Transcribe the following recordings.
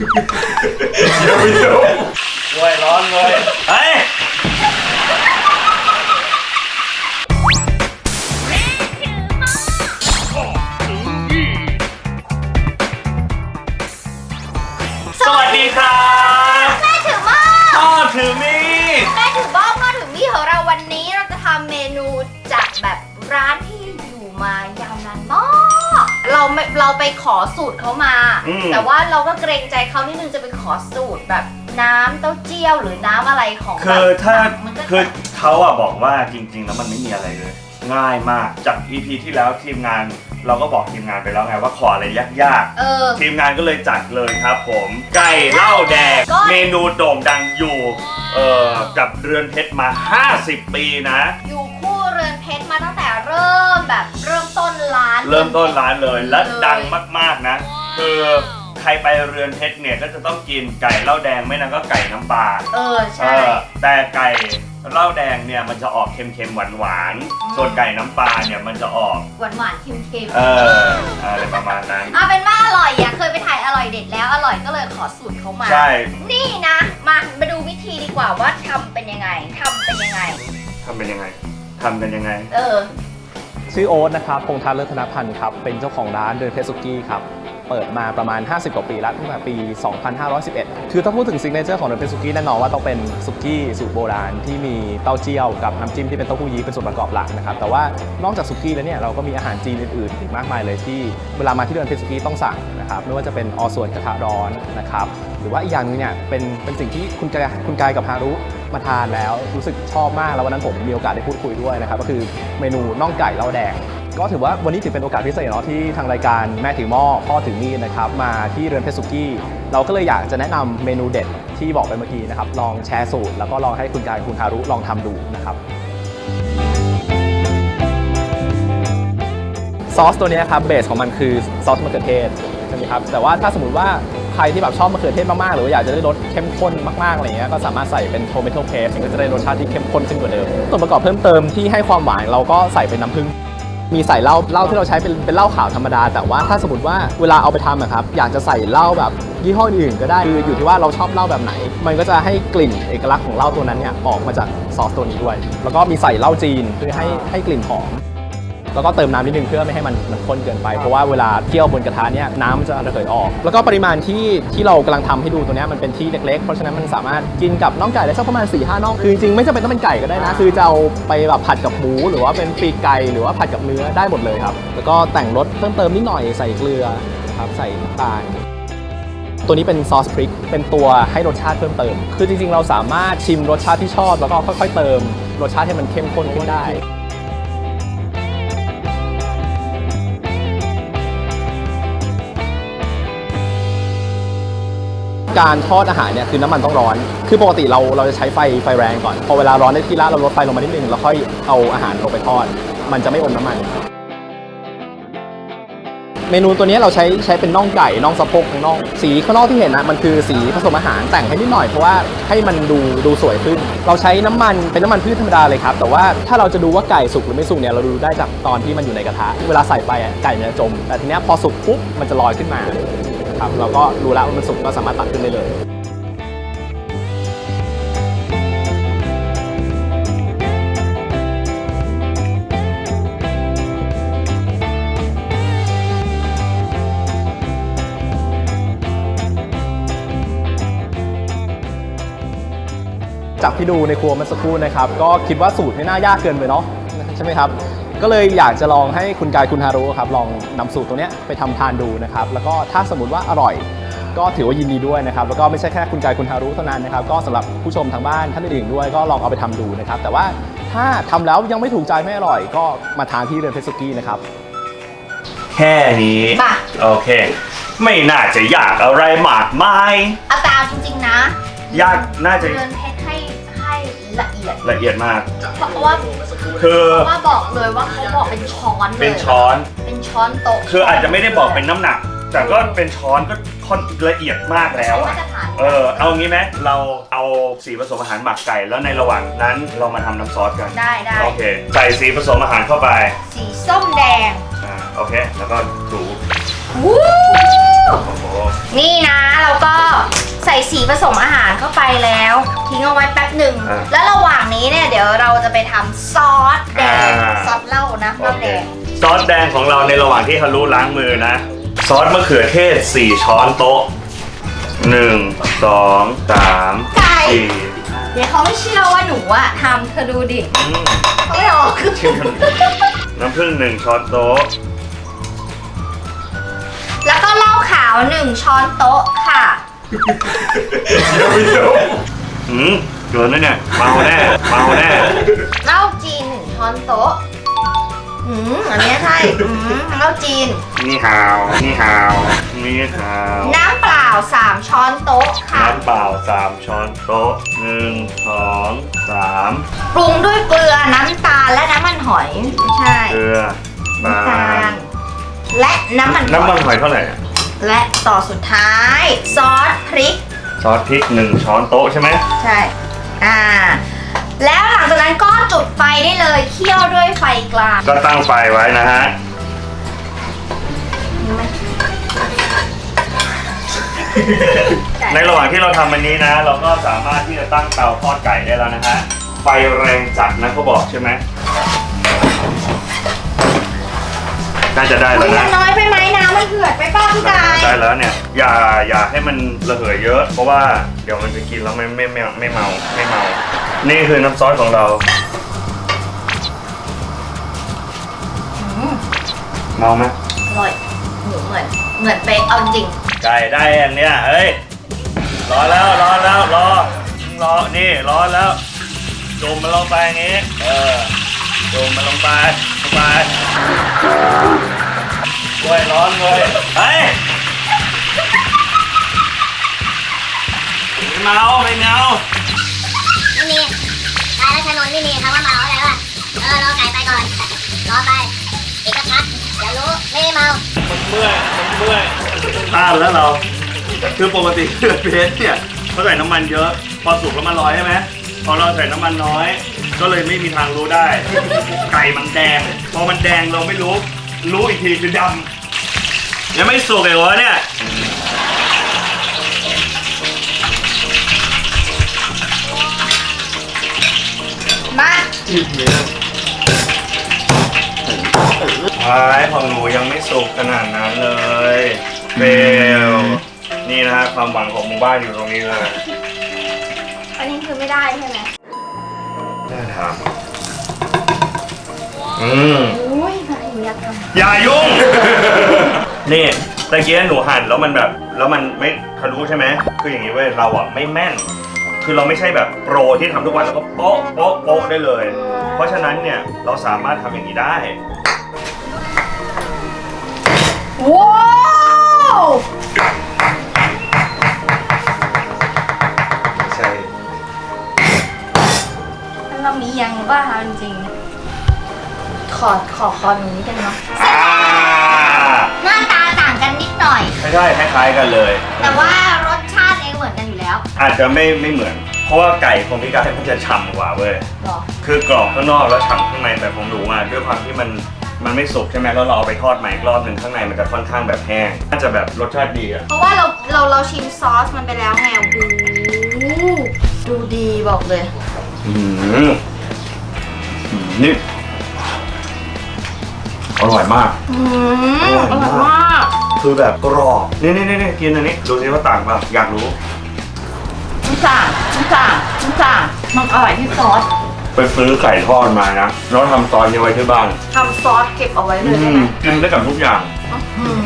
เดี๋ยวเดี๋ยวโวยร้อนเลยเฮ้ยสวัสดีครับแม่ถือหม้อพ่อถือมีดแม่ถือบ้องพ่อถือมีดของเราวันนี้เราจะทำเมนูจากแบบร้านที่อยู่มายาวนานมาก เราไม่เราไปขอสูตรเขามา อืม แต่ว่าเราก็เกรงใจเขานิดนึงจะไปขอสูตรแบบน้ำเต้าเจี้ยวหรือน้ำอะไรของคือแบบถ้ามันก็คือเขาอะบอกว่าจริง ๆ แล้วมันไม่มีอะไรเลย ง่ายมากจาก EP ที่แล้วทีมงาน เราก็บอกทีมงานไปแล้วไงว่าขออะไรยากเออ ๆ ทีมงานก็เลยจัดเลยครับผม ไก่เหล้าแดงก็ เมนูโด่งดังอยู่เอ่อกับเรือนเพชรมา 50 ปีนะ อยู่คู่เรือนเพชรมาตั้งแต่ เริ่มแบบเริ่มต้นร้าน เริ่มต้นร้านเลยและเลยดังมากๆนะ คือใครไปเรือนเพชรเนี่ยก็จะต้องกินไก่เหล้าแดงไม่นั้นก็ไก่น้ำปลาเออเอใช่ อแต่ไก่เหล้าแดงเนี่ยมันจะออกเค็มๆหวานๆส่วนไก่น้ำปลาเนี่ยมันจะออก หวานหวานๆเค็มๆเอออะไรประมาณนั้น เอาเป็นว่าอร่อยอะเคยไปถ่ายอร่อยเด็ดแล้วอร่อยก็เลยขอสูตรเขามา ใช่นี่นะ มามาดูวิธีดีกว่าว่าทำเป็นยังไงทำเป็นยังไง ทำเป็นยังไงทำกันยังไง เออ ชื่อโอ๊ตนะครับพงษ์ทัศน์เลิศธนพันธ์ครับเป็นเจ้าของร้านเดินเพชรสุกี้ครับเปิดมาประมาณ 50 กว่าปีแล้วตั้งแต่ปี 2511 คือถ้าพูดถึงซิกเนเจอร์ของเดินเพชรสุกี้แน่นอนว่าต้องเป็นสุกี้สูตรโบราณที่มีเต้าเจี้ยวกับน้ำจิ้มที่เป็นเต้าหู้ยี้เป็นส่วนประกอบหลักนะครับแต่ว่านอกจากสุกี้แล้วเนี่ยเราก็มีอาหารจีนอื่นๆอีกมากมายเลยที่เวลามาที่เดินเพชรสุกี้ต้องสั่งนะครับไม่ว่าจะเป็นออส่วนกระทะร้อนนะครับหรือว่าอีกอย่างหนึงเนี่ยเป็นเป็นสิ่งที่คุณกายคุณกายกับฮารุ มาทานแล้วรู้สึกชอบมากแล้ววันนั้นผมมีโอกาสได้พูดคุยด้วยนะครับก็คือเมนูน่องไก่เหล้าแดง ก็ถือว่าวันนี้ถือเป็นโอกาสพิเศษเนาะที่ทางรายการแม่ถือหม้อพ่อถือมีดนะครับมาที่เรือนเพชรสุกี้เราก็เลยอยากจะแนะนำเมนูเด็ดที่บอกไปเมื่อกี้นะครับลองแชร์สูตร แล้วก็ลองให้คุณกายคุณฮารุลองทำดูนะครับซอสตัวนี้ครับเบสของมันคือซอสมะเขือเทศใช่ไหมครับแต่ว่าถ้าสมมติว่า รที่แบบชอบมะเขือเทศมากๆ หรือว่าอยากจะได้รสเข้มข้นมากๆอะไรเงี้ยก็สามารถใส่เป็นโทเมโตเพสก็จะได้รสชาติที่เข้มข้นขึ้นกว่าเดิมส่วนประกอบเพิ่มเติมที่ให้ความหวานเราก็ใส่เป็นน้ำผึ้งมีใส่เหล้าเหล้าที่เราใช้เป็นเป็นเหล้าขาวธรรมดา แต่ว่าถ้าสมมติว่าเวลาเอาไปทำอะครับอยากจะใส่เหล้าแบบยี่ห้ออื่นก็ได้คืออยู่ที่ว่าเราชอบเหล้าแบบไหน มันก็จะให้กลิ่นเอกลักษณ์ของเหล้าตัวนั้นเนี่ยออกมาจากซอสตัวนี้ด้วย แล้วก็มีใส่เหล้าจีนเพื่อให้ให้กลิ่นหอม แล้วก็เติมน้ำนิดนึงเพื่อไม่ให้มันมันข้นเกินไป เพราะว่าเวลาเคี่ยวบนกระทะเนี่ยน้ำมันจะระเหยออก แล้วก็ปริมาณที่ที่เรากำลังทำให้ดูตัวเนี้ยมันเป็นที่เล็กๆ เพราะฉะนั้นมันสามารถกินกับน่องไก่ได้สักประมาณ4ี่ห้าน่องคือจริงๆไม่จำเป็นต้องเป็นไก่ก็ได้นะ คือจะเอาไปแบบผัดกับหมู หรือว่าเป็นปีกไก่หรือว่าผัดกับเนื้อได้หมดเลยครับ แล้วก็แต่งรสเพิ่มเติมนิดหน่อยใส่เกลือนะครับใส่น้ำตาลตัวนี้เป็นซอสพริก เป็นตัวให้รสชาติเพิ่มเติม คือจริงๆ เราสามารถชิมรสชาติที่ชอบ แล้วก็ค่อยๆ เติมรสชาติให้มันเข้มข้นขึ้นได้ การทอดอาหารเนี่ยคือน้ำมันต้องร้อน คือปกติเราเราจะใช้ไฟไฟแรงก่อน พอเวลาร้อนได้ที่ละเราลดไฟลงมานิดนึงแล้วค่อยเอาอาหารลงไปทอด มันจะไม่อมน้ำมัน เมนูตัวนี้เราใช้ใช้เป็นน่องไก่น่องสะโพกน่อง สีข้างนอกที่เห็นนะมันคือสีผสมอาหารแต่งให้นิดหน่อยเพราะว่าให้มันดูดูสวยขึ้น เราใช้น้ำมันเป็นน้ำมันพืชธรรมดาเลยครับ แต่ว่าถ้าเราจะดูว่าไก่สุกหรือไม่สุกเนี่ยเราดูได้จากตอนที่มันอยู่ในกระทะ เวลาใส่ไปอะไก่มันจะจม แต่ทีนี้พอสุกปุ๊บมันจะลอยขึ้นมา ครับเราก็รู้แล้วว่ามันสุกก็สามารถตักขึ้นได้เลยจากที่ดูในครัวเมื่อสักครู่นะครับ ก็คิดว่าสูตรไม่น่ายากเกินไปเนาะใช่ไหมครับ ก็เลยอยากจะลองให้คุณกายคุณฮารุครับลองนำสูตรตัวเนี้ยไปทำทานดูนะครับ แล้วก็ถ้าสมมติว่าอร่อย ก็ถือว่ายินดีด้วยนะครับ แล้วก็ไม่ใช่แค่คุณกายคุณฮารุเท่านั้นนะครับ ก็สำหรับผู้ชมทางบ้านท่านอื่นๆด้วยก็ลองเอาไปทำดูนะครับ แต่ว่าถ้าทำแล้วยังไม่ถูกใจไม่อร่อย ก็มาทานที่เรือนเพชรสุกี้นะครับ แค่นี้ มา โอเค ไม่น่าจะยากอะไรมากมาย เอาตามจริงๆนะยากน่าจะเรือนเพชรให้ให้ ละเอียดละเอียดมาก เพราะว่าคือเพราะว่าบอกเลยว่าเขาบอกเป็นช้อนเลยเป็นช้อน เป็นช้อนโต๊ะคืออาจจะไม่ได้บอกเป็นน้ำหนัก แต่ก็เป็นช้อนก็ค่อนละเอียดมากแล้วใช้อะมาตรฐานเออ เอางี้ไหมเราเอาสีผสมอาหารหมักไก่ แล้วในระหว่างนั้นเรามาทำน้ำซอสกัน ได้ได้โอเค ใส่สีผสมอาหารเข้าไป สีส้มแดงอ่า โอเค แล้วก็ถู วู้โอ้โห นี่นะเราก็สีผสมอาหารเข้าไปแล้ว ทิ้งเอาไว้แป๊บหนึ่ง อ่าแล้วระหว่างนี้เนี่ยเดี๋ยวเราจะไปทำซอสแดงอ่า ซอสเหล้านะเหโอล้าเคแดงซอสแดงของเราในระหว่างที่ฮารุล้างมือนะ ซอสมะเขือเทศ 4 ช้อนโต๊ะ 1 2 3 ไก่4เดี๋ยวเขาไม่เชื่อว่าหนูอะทำเธอดูดิอืมเขาไม่ออก ชิมกันน้ำผึ้ง1ช้อนโต๊ะาขาวหนึ่งช้อนโต๊ะค่ะอืมเกินนะเนี่ยเมาแน่เมาแน่เหล้าจีนหนึ่งช้อนโต๊ะ อืมอันเนี้ยใช่ อืมเหล้าจีน นี่ฮาวนี่ฮาวนี่ฮาวน้ำเปล่า3ช้อนโต๊ะค่ะ น้ำเปล่า3ช้อนโต๊ะ1 2 3ปรุงด้วยเกลือน้ำตาลและน้ำมันหอย ไม่ใช่ เกลือปลาน้ำตาลและน้ำมันน้ำมันหหอยอยเท่าไหร่อะ และต่อสุดท้าย ซอสพริก ซอสพริก1ช้อนโต๊ะใช่ไหมใช่ อ่า แล้วหลังจากนั้นก็จุดไฟได้เลยเคี่ยวด้วยไฟกลางก็ตั้งไฟไว้นะฮะ ในระหว่างที่เราทำอันนี้นะ เราก็สามารถที่จะตั้งเตาทอดไก่ได้แล้วนะฮะ ไฟแรงจัดนะเขาบอกใช่ไหมน่าจะได้คุแล้วยนะ น้อยไปไหมน้ำมันเผือดไปเป้าพี่กา อย่าอย่าให้มันระเหยเยอะ เพราะว่าเดี๋ยวมันจะกินแล้วไม่ไม่ไม่ไม่เมาไม่เมา นี่คือน้ำซอสของเรา อืมเมาไหมอร่อยหนูเหมือนเหมือนเป๊ะเอาจริงไก่ได้อันเนี้ยเฮ้ยรอแล้วรอแล้วรอรอนี่รอแล้วจุ่มมันลงไปอย่างงี้ เออจุ่มมันลงไปลงไปเว้ยร้อนเว้ยเฮ้ยไม่ เมาไม่เมาไม่มีตายแล้วชนนไม่มีคำว่าเมาอะไรวะเออรอไก่ไปก่อนรอไปอีกสักพักเดี๋ยวรู้ไม่ได้เมามันเมื่อยมันเมื่อยต้านแล้วเรา คือปกติเรือเพชรเนี่ยเขาใส่น้ำมันเยอะ พอสุกแล้วมันลอยใช่ไหมพอเราใส่น้ำมันน้อย ก็เลยไม่มีทางรู้ได้ ไก่มันแดง พอมันแดงเราไม่รู้ รู้อีกทีคือดำยังไม่สุกเลยวะเนี่ย มาไม้ของหนูยังไม่สุกขนาดนั้นเลยเบลนี่นะฮะความหวังของหมู่บ้านอยู่ตรงนี้เลยอันนี้คือไม่ได้ใช่ไหมน่าทำอืมอุ้ยมาอีกแล้วทำอย่ายุ่ง นี่ตะเกียหนูหั่นแล้วมันแบบ แล้วมันไม่ทะลุใช่ไหมคืออย่างนี้เว้ยเราอะไม่แม่น คือเราไม่ใช่แบบโปรที่ทำทุกวันแล้วก็โป๊ะโป๊ะโป๊ะได้เลย เพราะฉะนั้นเนี่ยเราสามารถทำอย่างนี้ได้ ว้าวใช่ เรามียังบ้าจริงๆขอขอคอนี้กันเนาะอ่าหน้าตาต่างกันนิดหน่อย ไม่ใช่คล้ายๆกันเลย แต่ว่า แล้วอาจจะไม่ไม่เหมือน เพราะว่าไก่ของพี่กายมันจะฉ่ำกว่าเว้ยหรอ คือกรอบข้างนอกแล้วฉ่ำข้างในแต่ของหนูอะด้วยความที่มันมันไม่สุกใช่ไหมแล้วเราเอาไปทอดใหม่อีกรอบหนึ่งข้างในมันจะค่อนข้างแบบแห้งน่าจะแบบรสชาติดีอะเพราะว่าเราเราเราชิมซอสมันไปแล้วไงโอ้โหดูดีบอกเลย อืมอืมนี่อร่อยมาก อืมอร่อยมาก คือแบบกรอบ นี่นี่นี่นี่กินอันนี้ ดูสิว่าต่างเปล่าอยากรู้ มันต่างมันต่างมันต่างมันอร่อยที่ซอสไปซื้อไก่ทอดมานะแล้วทำซอสนี้ไว้ที่บ้านทำซอสเก็บเอาไว้เลอืยได้มไหมกินได้กับทุกอย่างอืม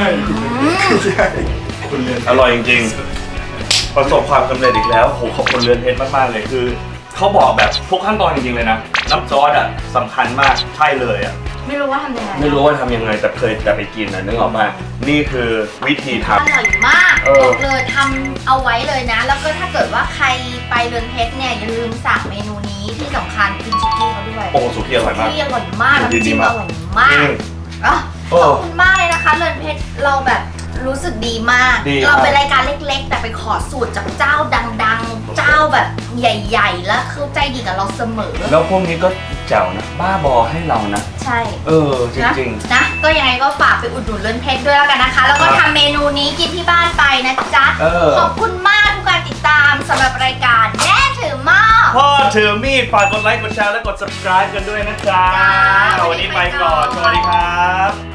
อร่อยจริง ๆ ประสบความสำเร็จอีกแล้วโหขอบคุณเรือนเพชรมากๆเลยคือเขาบอกแบบทุกขั้นตอนจริงๆเลยนะน้ำซอสอะสำคัญมากใช่เลยอะ ไม่รู้ว่าทำยังไงไม่รู้ว่าทำยังไงแต่เคยแต่ไปกินนะนึกออกมานี่คือวิธีทอร่อยมากเออ บอกเลยทำเอาไว้เลยนะ แล้วก็ถ้าเกิดว่าใครไปเรือนเพชรเนี่ยอย่าลืมสั่งเมนูนี้ที่สำคัญกินชิคกี้เขาด้วยำโอ้สุกี้อร่อยมากที่อร่อยมากสุกี้น้ำดีจิ้มมาอกร่อยมากอืมอะโอ้ขอบคุณมากเลยนะคะเรือนเพชรเราแบบรู้สึกดีมากดีเราเป็นครับรายการเล็ก ๆ แต่ไปขอสูตรจากเจ้าดัง ๆ เจ้าแบบใหญ่ ๆ แล้วเขาใจดีกับเราเสมอ แล้วพวกนี้ก็ แจ๋วนะ บ้าบอให้เรานะ ใช่เออจริงจริง นะก็ยังไงก็ฝากไปอุดหนุนเล่นเพชรด้วยแล้วกันนะคะ แล้วก็ครัทำเมนูนี้กินที่บ้านไปนะจ๊ะขอบคุณมากทุกการติดตามสำหรับรายการแม่ถือหม้อ ๆ พ่อถือมีดฝากกดไลค์ กดแชร์ และกด subscribe กันด้วยนะจ๊ะวันนี้ไปก่อน สวัสดีครับ